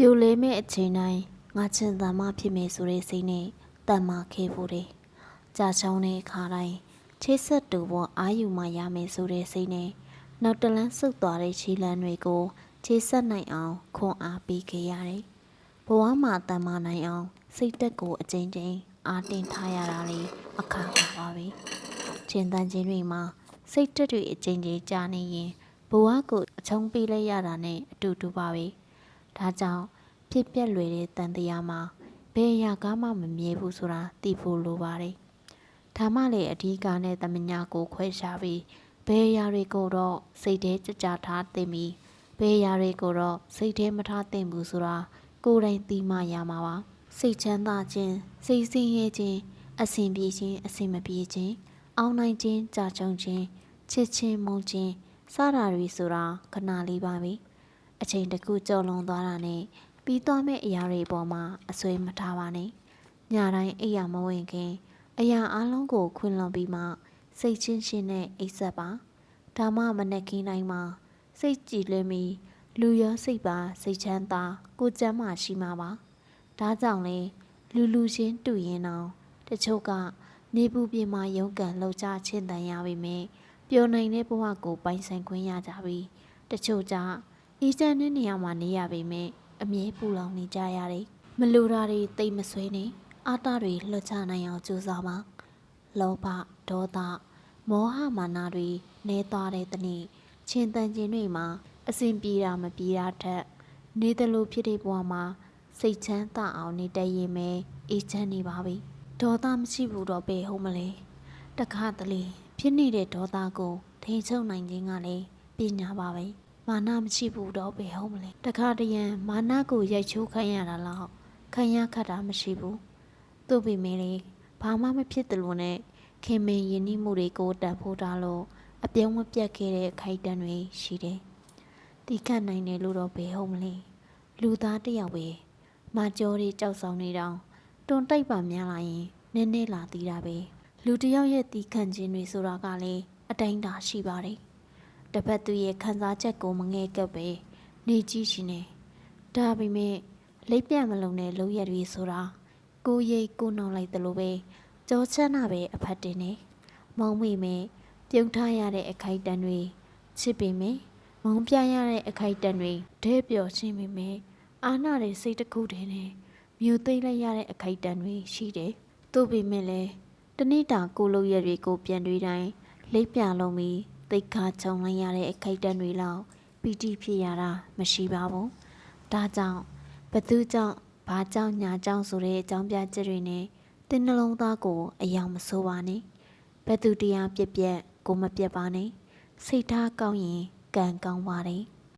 ပြိုလဲမဲ့အချိန်တိုင်းငါချင်သာမဖြစ်မယ်ဆိုတဲ့စိတ်နဲ့တန်မာခဲ့ဖို့တယ်ကြာချောင်းတဲ့အခါတိုင်းချစ်ဆက်တူပေါ်အာယူမှရမယ်ဆိုတဲ့စိတ်နဲ့နောက်တလန်းဆုတ်သွားတဲ့ခြေလမ်းတွေကိုချစ်ဆက်နိုင်အောင်ခွန်အားပေးခဲ့ရတယ်ဘဝမှာတန်မာနိုင်အောင်စိတ်တက်ကိုအကျဉ်းချင်းအားတင်ထားရတာလေအခါခါပါပဲချင်တန်ချင်းတွေမှာစိတ်တက်တွေအကျဉ်းချင်းကြာနေရင်ဘဝကိုအချုံးပေးလိုက်ရတာနဲ့အတူတူပါပဲ ဒါကြောင့်ဖြစ်ပျက်လွယ်တဲ့တန်တရားမှာဘယ်အရာကမှမမြဲဘူးဆိုတာသိဖို့လိုပါတယ်။ဒါမှလည်းအဓိကနဲ့တမညာကိုခွဲရှားပြီးဘယ်အရာတွေကိုတော့စိတ်ထဲကြကြထားသိပြီးဘယ်အရာတွေကိုတော့စိတ်ထဲမထားသင့်ဘူးဆိုတာကိုယ်တိုင်သိမှရမှာပါ။စိတ်ချမ်းသာခြင်းစိတ်ဆင်းရဲခြင်းအဆင်ပြေခြင်းအဆင်မပြေခြင်းအောင်နိုင်ခြင်းကြာချုံခြင်းချစ်ချင်းမုန်းခြင်းစတာတွေဆိုတာခဏလေးပါပဲ အချိန်တစ်ခုကြော်လွန်သွားတာနဲ့ပြီးသွားမဲ့အရာတွေပေါ်မှာအဆွေးမထားပါနဲ့ညတိုင်းအိယာမဝင်ခင် အရာအလုံးကိုခွင်လွန်ပြီးမှစိတ်ချင်းချင်းနဲ့အိပ်ဆက်ပါဒါမှမနဲ့ခင်းတိုင်းမှာစိတ်ကြည်လွင်ပြီးလူရောစိတ်ပါစိတ်ချမ်းသာကိုယ်ကျမ်းမှရှိမှာပါဒါကြောင့်လေလူလူချင်းတူရင်တော့တချို့ကနေပူပြေမှာရုန်းကန်လှုပ်ရှားချင်းတန်ရပါမယ်ပျော်နိုင်တဲ့ဘဝကိုပိုင်ဆိုင်ခွင့်ရကြပြီတချို့ကြ အေးချမ်းတဲ့နေရာမှာနေရပေမဲ့အမြဲပူလောင်နေကြရတယ်။မလူတာတွေတိတ်မဆွေးနေအာတာတွေလွှတ်ချနိုင်အောင်ကြိုးစားပါ။လောဘဒေါသမောဟမာနတွေနေသွားတဲ့တနေ့ချင်းတန်ခြင်းတွေမှာအစဉ်ပြေတာမပြေတာထက်နေတယ်လို့ဖြစ်တဲ့ဘဝမှာစိတ်ချမ်းသာအောင်နေတတ်ရင်ပဲအေးချမ်းနေပါပြီ။ဒေါသမရှိဘူးတော့ဘယ်ဟုတ်မလဲ။တခါတလေဖြစ်နေတဲ့ဒေါသကိုထိန်ချုပ်နိုင်ခြင်းကလည်းပညာပါပဲ။ မာနမရှိဘူးတော့ဘယ်ဟုတ်မလဲတခါတရံမာနကိုရိုက်ချိုးခိုင်းရတာလောက်ခံရခတ်တာမရှိဘူးသူ့ပေမဲ့လေဘာမှမဖြစ်တယ်လို့နဲ့ခင်မင်ယဉ်နှိမှုတွေကိုတန်ဖိုးထားလို့အပြုံးမပြတ်ခဲ့တဲ့အခိုက်အတန့်တွေရှိတယ်တီးခတ်နိုင်တယ်လို့တော့ဘယ်ဟုတ်မလဲလူသားတစ်ယောက်ပဲမာကျော်တွေကြောက်ဆောင်နေတောင်တွန်တိုက်ပါများလာရင်နည်းနည်းလာသေးတာပဲလူတစ်ယောက်ရဲ့တီးခတ်ခြင်းတွေဆိုတာကလည်းအတိုင်းတာရှိပါတယ် တပတ်သူရဲ့ခံစားချက်ကိုမငဲ့ကပ်ပဲနေကြည့်ရှင်နေဒါပေမဲ့လိပ်ပြတ်မလုံးတဲ့လုံရက်တွေဆိုတာကိုယ်ရိတ်ကိုယ်နှောင်လိုက်သလိုပဲကြောချမ်းတာပဲအဖတ်တင်နေမောင်းမိမဲ့ပြုံးထားရတဲ့အခိုက်အတန့်တွေချစ်ပေမဲ့မုံပြရတဲ့အခိုက်အတန့်တွေဒဲပျော်ခြင်းပေမဲ့အာနာတဲ့စိတ်တစ်ခုတည်းနဲ့မြူသိမ့်လိုက်ရတဲ့အခိုက်အတန့်တွေရှိတယ်သို့ပေမဲ့လည်းတနေ့တာကိုယ်လုံရက်တွေကိုပြန်တွေးတိုင်းလိပ်ပြလုံးပြီး သိက္ခာခြုံလိုက်ရတဲ့အခိုက်အတန့်တွေလောက်ပီတိဖြစ်ရတာမရှိပါဘူး။ဒါကြောင့်ဘသူကြောင့်ဘာကြောင့်ညာကြောင့်ဆိုတဲ့အကြောင်းပြချက်တွေနဲ့တင်းနှလုံးသားကိုအယောင်မဆိုးပါနဲ့။ဘသူတရားပြက်ပြက်ကိုမပြက်ပါနဲ့။စိတ်ထားကောင်းရင်ကံကောင်းပါတယ်။